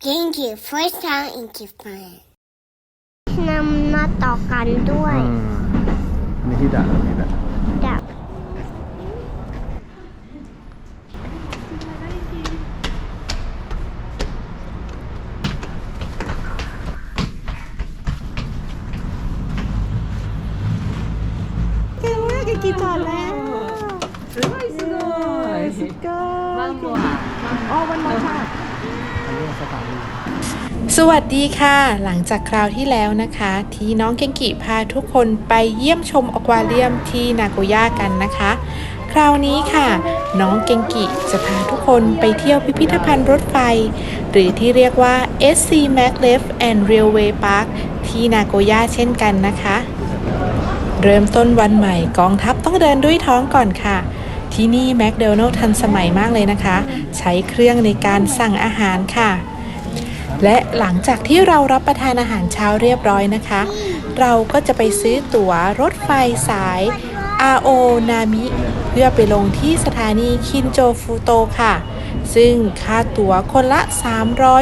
Thank you. First time in Japan. นำมาต่อกันด้วย อืมอันนี้ที่ด่าอันนี้แหละ สวัสดีค่ะ หลังจากคราวที่แล้วนะคะ ที่น้องเกงกิพาทุกคนไปเยี่ยมชมอควาเรียมที่นาโกย่ากันนะคะ คราวนี้ค่ะ น้องเกงกิจะพาทุกคนไปเที่ยวพิพิธภัณฑ์รถไฟ หรือที่เรียกว่า SC Maglev and Railway Park ที่นาโกย่าเช่นกันนะคะ เริ่มต้นวันใหม่กองทัพต้องเดินด้วยท้องก่อนค่ะที่นี่แมคโดนัลทันสมัยมากเลยนะคะ ใช้เครื่องในการสั่งอาหารค่ะ และหลังจากที่เรารับประทานอาหารเช้าเรียบร้อยนะคะ เราก็จะไปซื้อตั๋วรถไฟสายอาโอนามิ เพื่อไปลงที่สถานีคินโจฟูโตค่ะ ซึ่งค่าตั๋วคนละ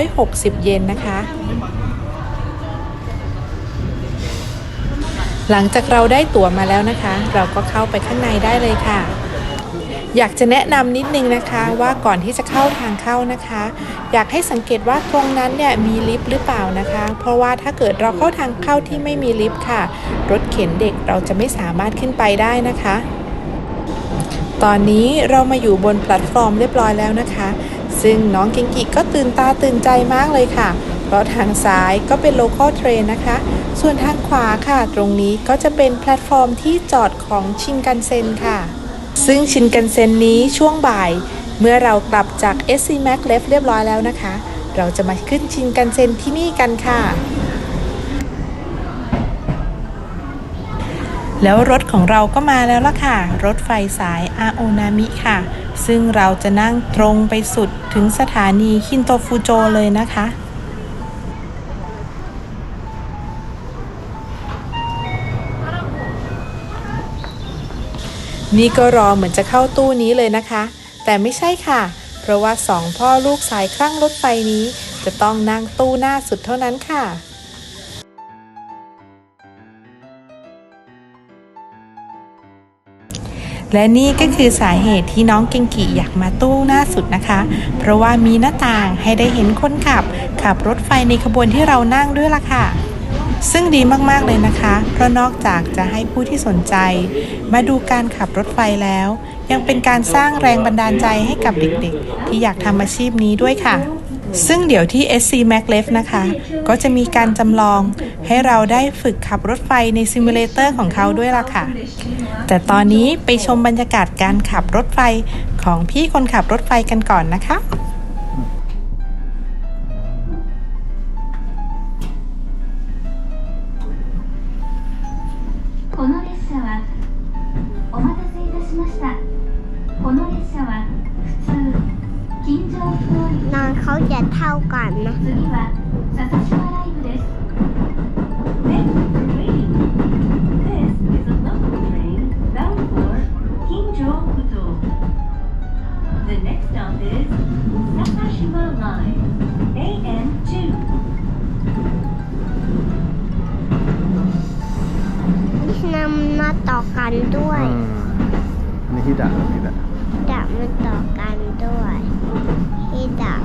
360 เยนนะคะ หลังจากเราได้ตั๋วมาแล้วนะคะ เราก็เข้าไปข้างในได้เลยค่ะ อยากจะแนะนำนิดนึงนะคะว่าก่อนที่จะเข้าทางเข้านะคะ อยากให้สังเกตว่าตรงนั้นเนี่ยมีลิฟต์หรือเปล่านะคะ เพราะว่าถ้าเกิดเราเข้าทางเข้าที่ไม่มีลิฟต์ค่ะ รถเข็นเด็กเราจะไม่สามารถขึ้นไปได้นะคะ ตอนนี้เรามาอยู่บนแพลตฟอร์มเรียบร้อยแล้วนะคะ ซึ่งน้องกิงกิก็ตื่นตาตื่นใจมากเลยค่ะ เพราะทางซ้ายก็เป็น local train นะคะ ส่วนทางขวาค่ะ ตรงนี้ก็จะเป็นแพลตฟอร์มที่จอดของชินกันเซ็นค่ะ ซึ่งชินกันเซ็นนี้ช่วงบ่าย เมื่อเรากลับจาก SC Mac l e f เรียบร้อยแล้วนะคะ เราจะมาขึ้นชินกันเซ็นที่นี่กันค่ะ แล้วรถของเราก็มาแล้วล่ะค่ะ รถไฟสายอาโอนามิค่ะ ซึ่งเราจะนั่งตรงไปสุดถึงสถานีคินโตฟูโจเลยนะคะ นี่ก็รอเหมือนจะเข้าตู้นี้เลยนะคะ แต่ไม่ใช่ค่ะ เพราะว่าสองพ่อลูกสายคลั่งรถไฟนี้ จะต้องนั่งตู้หน้าสุดเท่านั้นค่ะและนี่ก็คือสาเหตุที่น้องเกงกิอยากมาตู้หน้าสุดนะคะ เพราะว่ามีหน้าต่างให้ได้เห็นคนขับ ขับรถไฟในขบวนที่เรานั่งด้วยล่ะค่ะ ซึ่งดีมากๆเลยนะคะ เพราะนอกจากจะให้ผู้ที่สนใจ มาดูการขับรถไฟแล้ว ยังเป็นการสร้างแรงบันดาลใจให้กับเด็กๆ ที่อยากทำอาชีพนี้ด้วยค่ะ ซึ่งเดี๋ยวที่ SC Maglev นะคะ ก็จะมีการจำลองให้เราได้ฝึกขับรถไฟในซิมูเลเตอร์ของเขาด้วยล่ะค่ะ แต่ตอนนี้ไปชมบรรยากาศการขับรถไฟของพี่คนขับรถไฟกันก่อนนะคะ この列車は普通金城不通り นอนเขาจะเท่ากันนะ 次は笹島ライブです Thank you for waiting This is a local train bound for Kinjo Futo The next stop is Sakashima Line AN2 นำมาต่อกันด้วย อืมอันนี้ที่ด่าอันนี้แหละ ดับมาต่อกันด้วยที่ดับ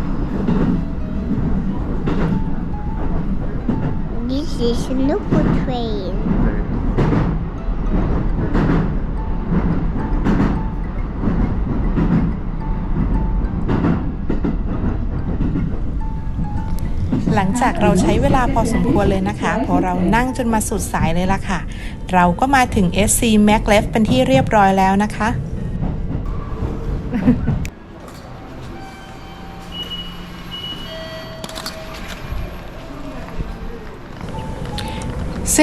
This is local train หลังจากเราใช้เวลาพอสมควรเลยนะคะพราะเรานั่งจนมาสุดสายเลยล่ะค่ะ เราก็มาถึง SC Maglev เป็นที่เรียบร้อยแล้วนะคะ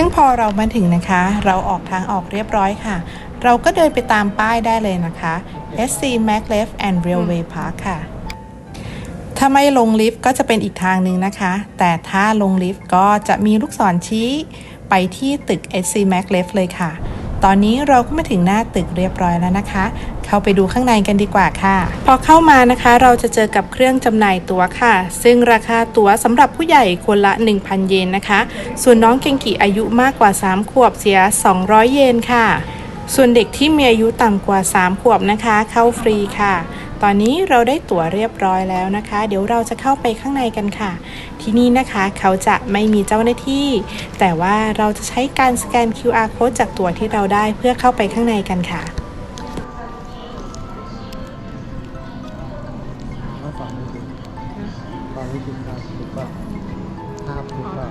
ซึ่งพอเรามาถึงนะคะ เราออกทางออกเรียบร้อยค่ะ เราก็เดินไปตามป้ายได้เลยนะคะ SC Maglev and Railway Park ค่ะ ถ้าไม่ลงลิฟต์ก็จะเป็นอีกทางหนึ่งนะคะ แต่ถ้าลงลิฟต์ก็จะมีลูกศรชี้ไปที่ตึก SC Mac l e f เลยค่ะ ตอนนี้เราก็มาถึงหน้าตึกเรียบร้อยแล้วนะคะ เข้าไปดูข้างในกันดีกว่าค่ะ พอเข้ามานะคะ เราจะเจอกับเครื่องจำหน่ายตั๋วค่ะ ซึ่งราคาตั๋วสำหรับผู้ใหญ่คนละ 1,000 เยนนะคะ ส่วนน้องเกงกิอายุมากกว่า 3 ขวบเสีย 200 เยนค่ะ ส่วนเด็กที่มีอายุต่ำกว่า 3 ขวบนะคะ เข้าฟรีค่ะ ตอนนี้เราได้ตั๋วเรียบร้อยแล้วนะคะ เดี๋ยวเราจะเข้าไปข้างในกันค่ะ ที่นี่นะคะเขาจะไม่มีเจ้าหน้าที่ แต่ว่าเราจะใช้การสแกน QR code จากตั๋วที่เราได้เพื่อเข้าไปข้างในกันค่ะก็ฟังไม่ถูกฟังไม่ถูกครับถูกป่ะภาพถูกป่ะ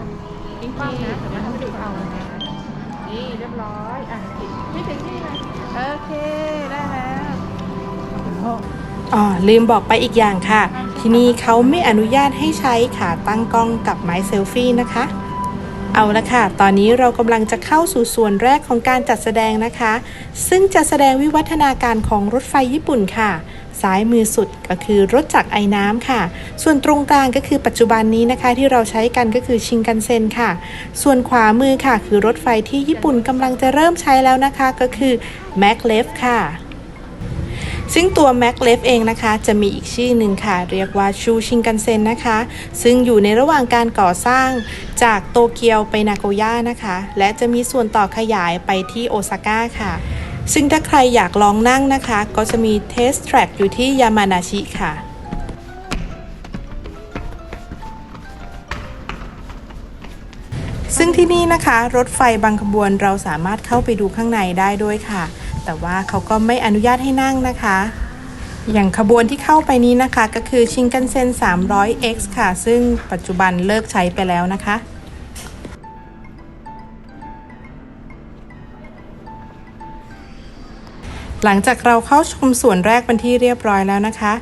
ปิ้งป้องนะแต่ว่าถ้าไม่ดูเอานะนี่เรียบร้อย อะพี่ถึงที่เลยโอเค ได้แล้ว อ๋อลืมบอกไปอีกอย่างค่ะ ที่นี่เขาไม่อนุญาตให้ใช้ขาตั้งกล้องกับไม้เซลฟี่นะคะ เอาละค่ะ ตอนนี้เรากำลังจะเข้าสู่ส่วนแรกของการจัดแสดงนะคะ ซึ่งจะแสดงวิวัฒนาการของรถไฟญี่ปุ่นค่ะ ซ้ายมือสุดก็คือรถจักรไอ้น้ำค่ะ ส่วนตรงกลางก็คือปัจจุบันนี้นะคะ ที่เราใช้กันก็คือชิงกันเซ็นค่ะ ส่วนขวามือค่ะ คือรถไฟที่ญี่ปุ่นกำลังจะเริ่มใช้แล้วนะคะ ก็คือ m a c l e f ค่ะ ซึ่งตัว m a c l e f เองนะคะ จะมีอีกชื่อหนึ่งค่ะ เรียกว่าชูชิงกันเซ็นนะคะ ซึ่งอยู่ในระหว่างการก่อสร้างจากโตเกียวไปนาโกย่านะคะ และจะมีส่วนต่อขยายไปที่โอซาก้าค่ะ ซึ่งถ้าใครอยากลองนั่งนะคะ ก็จะมีเทสแทร็กอยู่ที่ยามานาชิค่ะซึ่งที่นี่นะคะ รถไฟบางขบวนเราสามารถเข้าไปดูข้างในได้ด้วยค่ะ แต่ว่าเขาก็ไม่อนุญาตให้นั่งนะคะ อย่างขบวนที่เข้าไปนี้นะคะ ก็คือชิงกันเซ็น 300X ค่ะ ซึ่งปัจจุบันเลิกใช้ไปแล้วนะคะหลังจากเราเข้าชมส่วนแรกเป็นที่เรียบร้อยแล้วนะคะ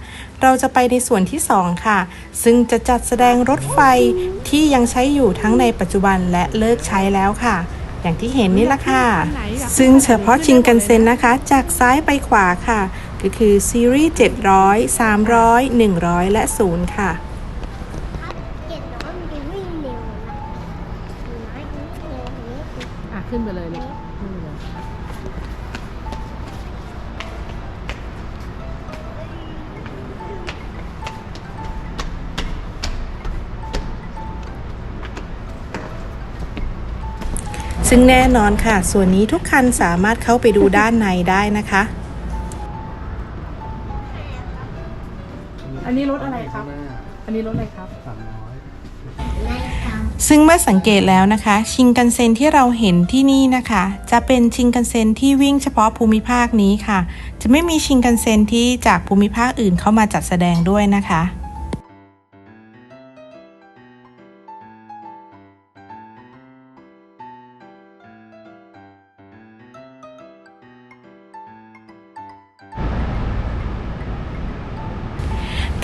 เราจะไปในส่วนที่ 2 ค่ะ ซึ่งจะจัดแสดงรถไฟที่ยังใช้อยู่ทั้งในปัจจุบันและเลิกใช้แล้วค่ะ อย่างที่เห็นนี่แหละค่ะ ซึ่งเฉพาะชิงกันเซ็นนะคะ จากซ้ายไปขวาค่ะ ก็คือซีรีส์700 300 100 และ 0 ค่ะ ซึ่งแน่นอนค่ะ ส่วนนี้ทุกคันสามารถเข้าไปดูด้านในได้นะคะ อันนี้รถอะไรครับ อันนี้รถอะไรครับสามร้อยซึ่งเมื่อสังเกตแล้วนะคะ ชิงกันเซ็นที่เราเห็นที่นี่นะคะ จะเป็นชิงกันเซ็นที่วิ่งเฉพาะภูมิภาคนี้ค่ะ จะไม่มีชิงกันเซ็นที่จากภูมิภาคอื่นเข้ามาจัดแสดงด้วยนะคะ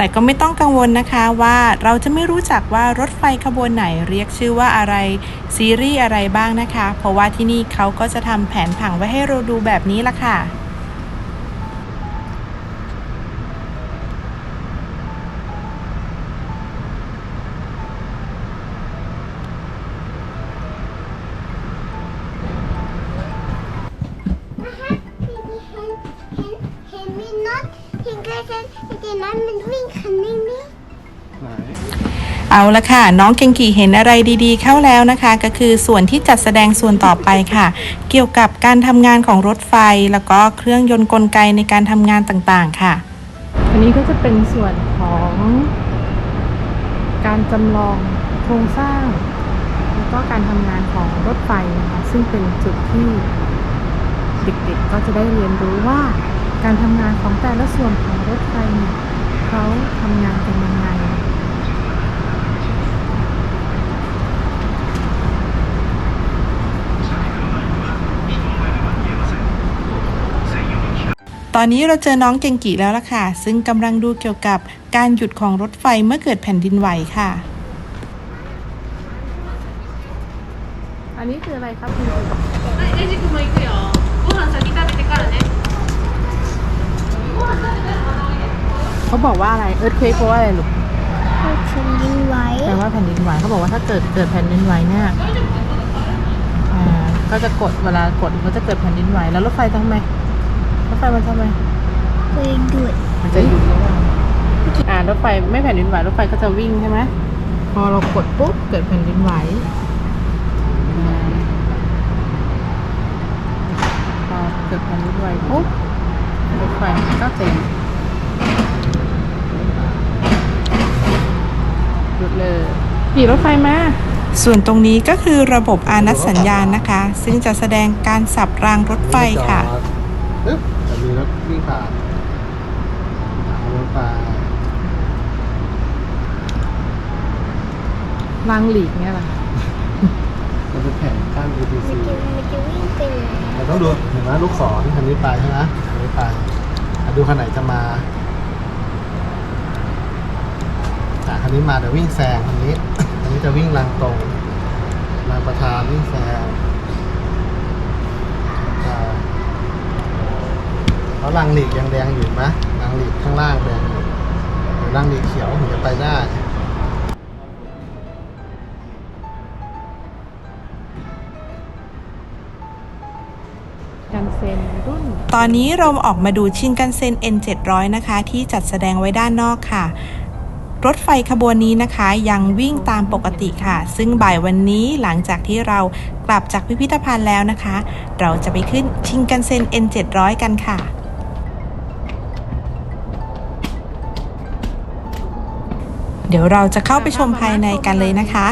แต่ก็ไม่ต้องกังวลนะคะว่าเราจะไม่รู้จักว่ารถไฟขบวนไหนเรียกชื่อว่าอะไรซีรีส์อะไรบ้างนะคะ เพราะว่าที่นี่เขาก็จะทำแผนผังไว้ให้เราดูแบบนี้ละค่ะนะคะ เอาละค่ะ น้องเกงกีเห็นอะไรดีๆ เข้าแล้วนะคะ ก็คือส่วนที่จัดแสดงส่วนต่อไปค่ะ เกี่ยวกับการทำงานของรถไฟ แล้วก็เครื่องยนต์กลไกในการทำงานต่างๆค่ะ อันนี้ก็จะเป็นส่วนของการจำลองโครงสร้าง แล้วก็การทำงานของรถไฟนะคะ ซึ่งเป็นจุดที่เด็กๆก็จะได้เรียนรู้ว่า การทำงานของแต่ละส่วนของรถไฟเนี่ยเขาทำงานกันยังไง ตอนนี้เราเจอน้องเกงกีแล้วล่ะค่ะ ซึ่งกำลังดูเกี่ยวกับการหยุดของรถไฟเมื่อเกิดแผ่นดินไหวค่ะ อันนี้คืออะไรครับคุณ はい、エイジ君も行くよ。ご飯先食べてからね。 เขาบอกว่าอะไร เอิร์ธเควกเพราะว่าอะไรลูก เขาแผ่นดินไหว แปลว่าแผ่นดินไหวเขาบอกว่าถ้าเกิดเกิดแผ่นดินไหวเนี่ยอ่า ก็จะกดเวลากดมันจะเกิดแผ่นดินไหวแล้วรถไฟทำไม รถไฟมันทำไมเคยดูดมันจะอยู่ระหว่างอ่ารถไฟไม่แผ่นดินไหวรถไฟก็จะวิ่งใช่ไหมพอเรากดปุ๊บเกิดแผ่นดินไหวอ่าพอเกิดแผ่นดินไหวปุ๊บรถไฟมันก็จะหยุดเลยขี่รถไฟมาส่วนตรงนี้ก็คือระบบอานัตสัญญาณนะคะ ซึ่งจะแสดงการสับรางรถไฟค่ะจอดปึ๊บจะมี รถวิ่งผ่านอ่ารถไฟรางหลีกเนี่ยแหละมันเป็นแผงกั้น ETC มันจะมันจะวิ่งไปไหนเราต้องดูเห็นไหมลูกศรคันนี้ไปใช่ไหมคันนี้ไปอะดูคันไหนจะมาอะคันนี้มาเดี๋ยววิ่งแซงคันนี้ คันนี้จะวิ่งรางตรงรางประธานวิ่งแซงอ่า เพราะรางหลีกยังแดงอยู่เห็นไหมรางหลีกข้างล่างแดงอยู่เดี๋ยวรางหลีกเขียวถึงจะไปได้กันเซ็นรุ่นตอนนี้เราออกมาดูชินกันเซ็น N700 นะคะ ที่จัดแสดงไว้ด้านนอกค่ะ รถไฟขบวนนี้นะคะยังวิ่งตามปกติค่ะ ซึ่งบ่ายวันนี้หลังจากที่เรากลับจากพิพิธภัณฑ์แล้วนะคะ เราจะไปขึ้นชินกันเซ็น N700 กันค่ะ เดี๋ยวเราจะเข้าไปชมภายในกันเลยนะคะ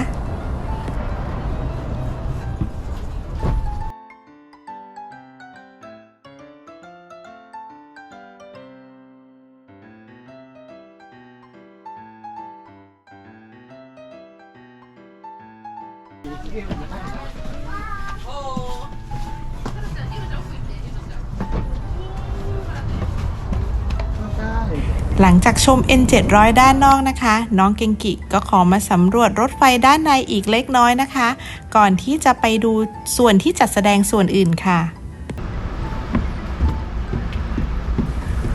หลังจากชม N700 ด้านนอกนะคะ น้องเกงกิก็ขอมาสำรวจรถไฟด้านในอีกเล็กน้อยนะคะ ก่อนที่จะไปดูส่วนที่จัดแสดงส่วนอื่นค่ะ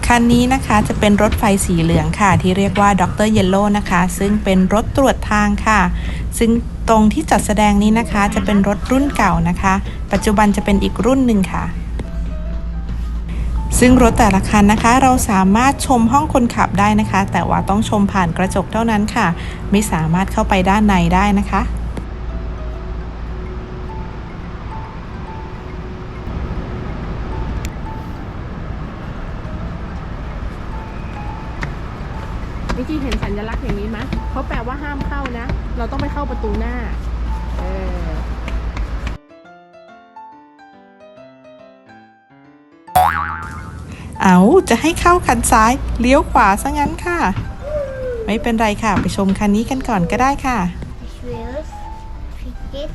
คันนี้นะคะจะเป็นรถไฟสีเหลืองค่ะ ที่เรียกว่าดรเยลโล่นะคะ ซึ่งเป็นรถตรวจทางค่ะ ซึ่งตรงที่จัดแสดงนี้นะคะ จะเป็นรถรุ่นเก่านะคะ ปัจจุบันจะเป็นอีกรุ่นหนึ่งค่ะ ซึ่งรถแต่ละคันนะคะ เราสามารถชมห้องคนขับได้นะคะ แต่ว่าต้องชมผ่านกระจกเท่านั้นค่ะ ไม่สามารถเข้าไปด้านในได้นะคะ จะให้เข้าคันซ้าย เลี้ยวขวาซะงั้นค่ะ ไม่เป็นไรค่ะ ไปชมคันนี้กันก่อนก็ได้ค่ะ wheels ticket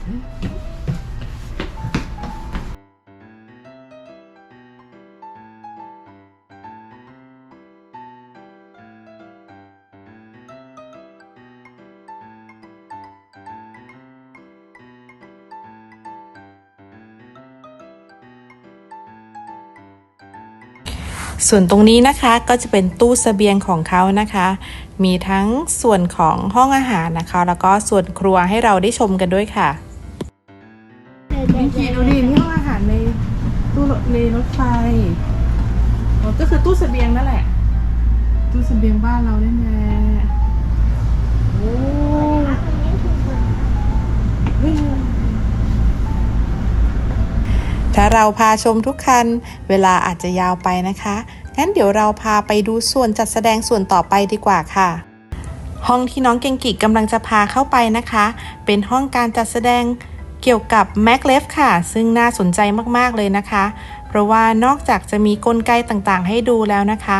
ส่วนตรงนี้นะคะก็จะเป็นตู้เสบียงของเขานะคะ มีทั้งส่วนของห้องอาหารนะคะ แล้วก็ส่วนครัวให้เราได้ชมกันด้วยค่ะมิงคีดูดินี่ห้องอาหารในตู้รถในรถไฟอ๋อก็คือตู้เสบียงนั่นแหละ ตู้เสบียงบ้านเราเนี่ยนะโอ้เฮ้ยถ้าเราพาชมทุกคัน เวลาอาจจะยาวไปนะคะ งั้นเดี๋ยวเราพาไปดูส่วนจัดแสดงส่วนต่อไปดีกว่าค่ะ ห้องที่น้องเก่งกิกำลังจะพาเข้าไปนะคะ เป็นห้องการจัดแสดงเกี่ยวกับแม็กเลฟค่ะ ซึ่งน่าสนใจมากๆเลยนะคะ เพราะว่านอกจากจะมีกลไกต่างๆ ให้ดูแล้วนะคะ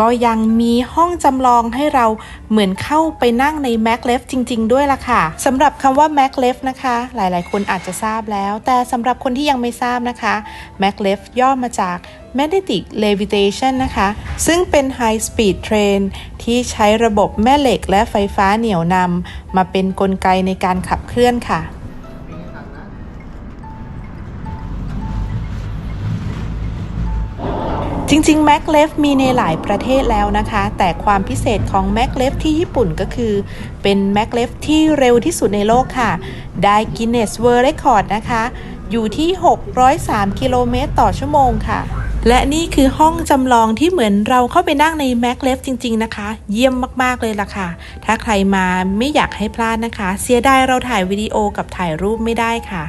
ก็ยังมีห้องจำลองให้เราเหมือนเข้าไปนั่งใน m a c l e f จริง ๆ ด้วยล่ะค่ะสำหรับคำว่า m a c l e f นะคะ หลายๆ คนอาจจะทราบแล้ว แต่สำหรับคนที่ยังไม่ทราบนะคะ m a c l e f ย่อมาจาก Magnetic Levitation นะคะ ซึ่งเป็น High Speed Train ที่ใช้ระบบแม่เหล็กและไฟฟ้าเหนี่ยวนำมาเป็นนกลไกในการขับเคลื่อนค่ะ จริงๆ m a c l e f มีในหลายประเทศแล้วนะคะ แต่ความพิเศษของ m a c l e f ที่ญี่ปุ่นก็คือ เป็น m a c l e f ที่เร็วที่สุดในโลกค่ะ ได้ Guinness World Record นะคะ อยู่ที่ 603 กิโลเมตรต่อชั่วโมงค่ะ และนี่คือห้องจำลองที่เหมือนเราเข้าไปนั่งในแม็กเลฟจริง ๆ นะคะ เยี่ยมมากๆเลยล่ะค่ะ ถ้าใครมาไม่อยากให้พลาดนะคะ เสียดายเราถ่ายวิดีโอกับถ่ายรูปไม่ได้ค่ะ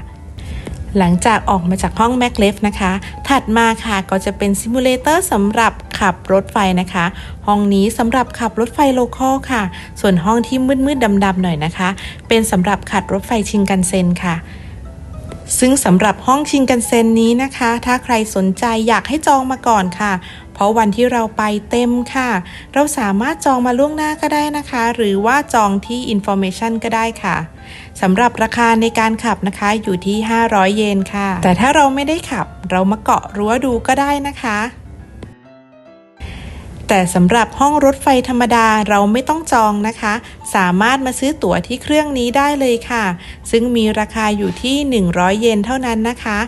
หลังจากออกมาจากห้องแม็กเลฟนะคะ ถัดมาค่ะก็จะเป็นซิมูเลเตอร์สำหรับขับรถไฟนะคะ ห้องนี้สำหรับขับรถไฟโลคอลค่ะ ส่วนห้องที่มืดๆดำๆหน่อยนะคะ เป็นสำหรับขับรถไฟชิงกันเซ็นค่ะ ซึ่งสำหรับห้องชิงกันเซ็นนี้นะคะ ถ้าใครสนใจอยากให้จองมาก่อนค่ะ เพราะวันที่เราไปเต็มค่ะ เราสามารถจองมาล่วงหน้าก็ได้นะคะ หรือว่าจองที่ Information ก็ได้ค่ะสำหรับราคาในการขับนะคะอยู่ที่ 500 เยนค่ะ แต่ถ้าเราไม่ได้ขับเรามาเกาะรั้วดูก็ได้นะคะ แต่สำหรับห้องรถไฟธรรมดาเราไม่ต้องจองนะคะ สามารถมาซื้อตั๋วที่เครื่องนี้ได้เลยค่ะ ซึ่งมีราคาอยู่ที่ 100 เยนเท่านั้นนะคะ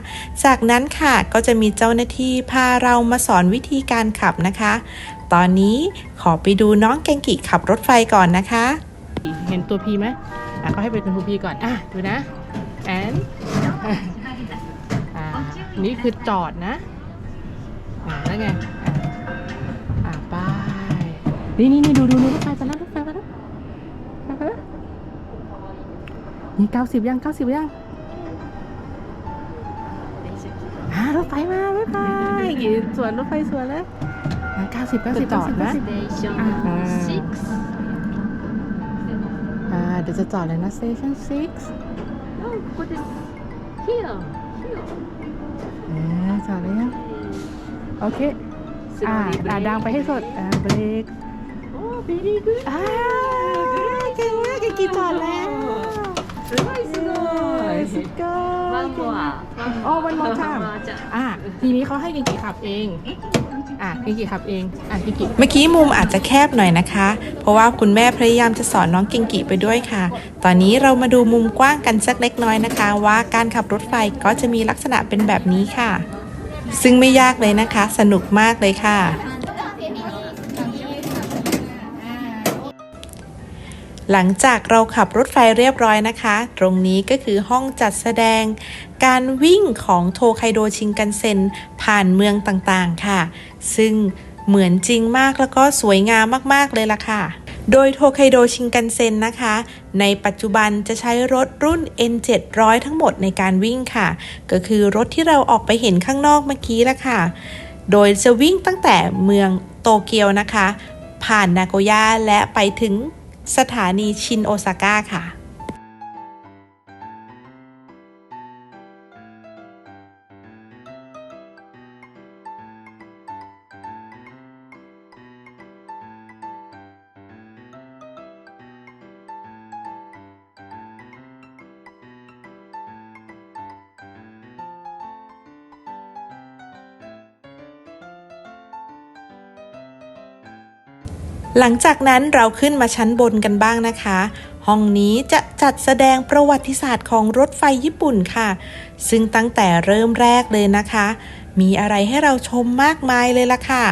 จากนั้นค่ะก็จะมีเจ้าหน้าที่พาเรามาสอนวิธีการขับนะคะ ตอนนี้ขอไปดูน้องแกงกิขับรถไฟก่อนนะคะ เห็นตัวพีไหมอะก็ให้เป็นตัวพีก่อน อะดูนะแอนอ่านี่คือจอดนะ อ่าแล้วไง นี่นี่นี่ดูดูดูรถไฟไปแล้วรถไฟไปแล้วไปแล้วนี่เก้าสิบยังเก้าสิบยังอ่ารถไฟมารถไฟสวนรถไฟสวนแล้วเก้าสิบเก้าสิบจอดนะอ่าเดี๋ยวจะจอดเลยนะ station six จอดเลยยังโอเค อ่าดังไปให้สดอ่าเบรก very good. อ่าเก่งมากเก่งกี่จอดแล้ว すごいすごい。 สุดยอด One more. โอ้วันมอชาม One more อ่าทีนี้เขาให้เก่งกี่ขับเอง อ่าเก่งกี่ขับเอง อ่าเก่งกี่ เมื่อกี้มุมอาจจะแคบหน่อยนะคะ เพราะว่าคุณแม่พยายามจะสอนน้องเก่งกิไปด้วยค่ะ ตอนนี้เรามาดูมุมกว้างกันสักเล็กน้อยนะคะ ว่าการขับรถไฟก็จะมีลักษณะเป็นแบบนี้ค่ะ ซึ่งไม่ยากเลยนะคะ สนุกมากเลยค่ะ หลังจากเราขับรถไฟเรียบร้อยนะคะ ตรงนี้ก็คือห้องจัดแสดง การวิ่งของโทไคโดชิงกันเซ็นผ่านเมืองต่างๆค่ะ ซึ่งเหมือนจริงมากแล้วก็สวยงามมากๆเลยล่ะค่ะ โดยโทไคโดชิงกันเซ็นนะคะ ในปัจจุบันจะใช้รถรุ่น N700 ทั้งหมดในการวิ่งค่ะ ก็คือรถที่เราออกไปเห็นข้างนอกเมื่อกี้ละค่ะ โดยจะวิ่งตั้งแต่เมืองโตเกียวนะคะ ผ่านนาโกย่าและไปถึง สถานีชินโอซาก้าค่ะ หลังจากนั้นเราขึ้นมาชั้นบนกันบ้างนะคะ ห้องนี้จะจัดแสดงประวัติศาสตร์ของรถไฟญี่ปุ่นค่ะ ซึ่งตั้งแต่เริ่มแรกเลยนะคะ มีอะไรให้เราชมมากมายเลยล่ะค่ะ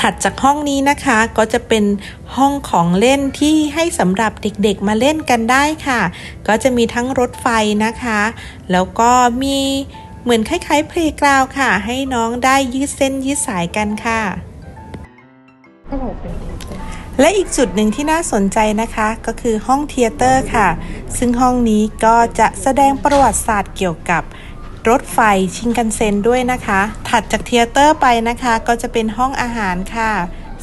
ถัดจากห้องนี้นะคะก็จะเป็นห้องของเล่นที่ให้สำหรับเด็กๆมาเล่นกันได้ค่ะ ก็จะมีทั้งรถไฟนะคะ แล้วก็มี เหมือนคล้ายๆเพลงกราวค่ะ ให้น้องได้ยืดเส้นยืดสายกันค่ะ และอีกจุดหนึ่งที่น่าสนใจนะคะก็คือห้องเทียเตอร์ค่ะ ซึ่งห้องนี้ก็จะแสดงประวัติศาสตร์เกี่ยวกับรถไฟชิงกันเซ็นด้วยนะคะ ถัดจากเทียเตอร์ไปนะคะ ก็จะเป็นห้องอาหารค่ะ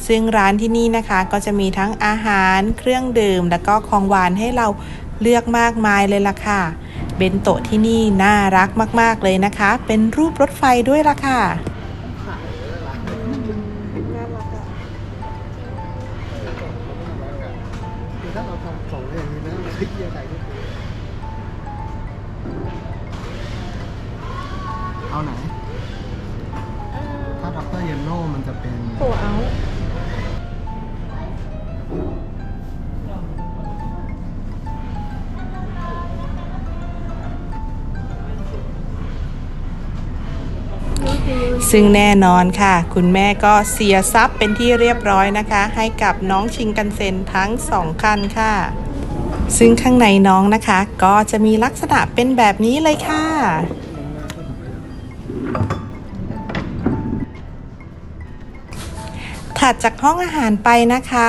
ซึ่งร้านที่นี่นะคะ ก็จะมีทั้งอาหาร เครื่องดื่ม แล้วก็ของหวานให้เรา เลือกมากมายเลยล่ะค่ะ เบนโตะที่นี่น่ารักมาก ๆ เลยนะคะ เป็นรูปรถไฟด้วยล่ะค่ะคือถ้าเราทำสองอย่างนี้นะมันคลิกเกียร์ไหนก็คือเอาไหน ซึ่งแน่นอนค่ะ คุณแม่ก็เสียทรัพย์เป็นที่เรียบร้อยนะคะ ให้กับน้องชิงกันเซ็นทั้งสองคันค่ะ ซึ่งข้างในน้องนะคะ ก็จะมีลักษณะเป็นแบบนี้เลยค่ะถัดจากห้องอาหารไปนะคะ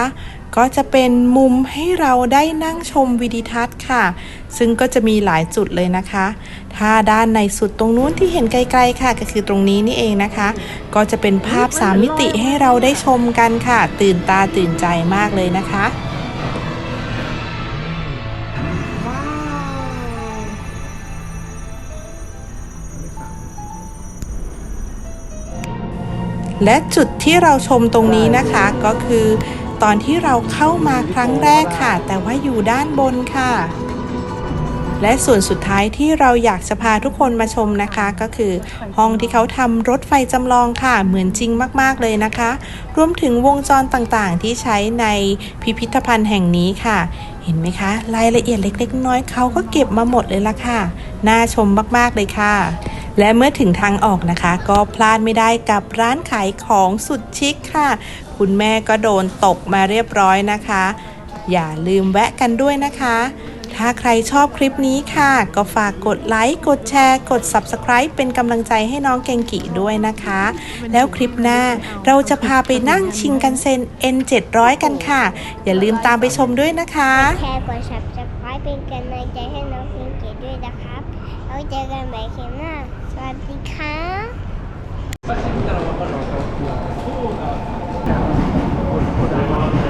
ก็จะเป็นมุมให้เราได้นั่งชมวิดีทัศน์ค่ะ ซึ่งก็จะมีหลายจุดเลยนะคะ ถ้าด้านในสุดตรงนู้นที่เห็นไกลๆค่ะ ก็คือตรงนี้นี่เองนะคะ ก็จะเป็นภาพสามมิติให้เราได้ชมกันค่ะ ตื่นตาตื่นใจมากเลยนะคะและจุดที่เราชมตรงนี้นะคะก็คือ ตอนที่เราเข้ามาครั้งแรกค่ะ แต่ว่าอยู่ด้านบนค่ะ และส่วนสุดท้ายที่เราอยากจะพาทุกคนมาชมนะคะ ก็คือ ห้องที่เขาทำรถไฟจำลองค่ะ เหมือนจริงมากๆเลยนะคะ รวมถึงวงจรต่างๆ ที่ใช้ในพิพิธภัณฑ์แห่งนี้ค่ะเห็นไหมคะ รายละเอียดเล็กๆ น้อยเขาก็เก็บมาหมดเลยละค่ะ น่าชมมากๆเลยค่ะ และเมื่อถึงทางออกนะคะ ก็พลาดไม่ได้กับร้านขายของสุดชิคค่ะ คุณแม่ก็โดนตกมาเรียบร้อยนะคะ อย่าลืมแวะกันด้วยนะคะ ถ้าใครชอบคลิปนี้ค่ะ ก็ฝากกดไลค์ กดแชร์ กด Subscribe เป็นกำลังใจให้น้องเกงกิด้วยนะคะ แล้วคลิปหน้าเราจะพาไปนั่งชิงกันเซ็น N700 กันค่ะ อย่าลืมตามไปชมด้วยนะคะ แชร์กด subscribe เป็นกำลังใจให้น้องพิงกตด้วยนะครับแล้วเจอกันใหม่คลิปหน้า สวัสดีครับ จากคนคนใด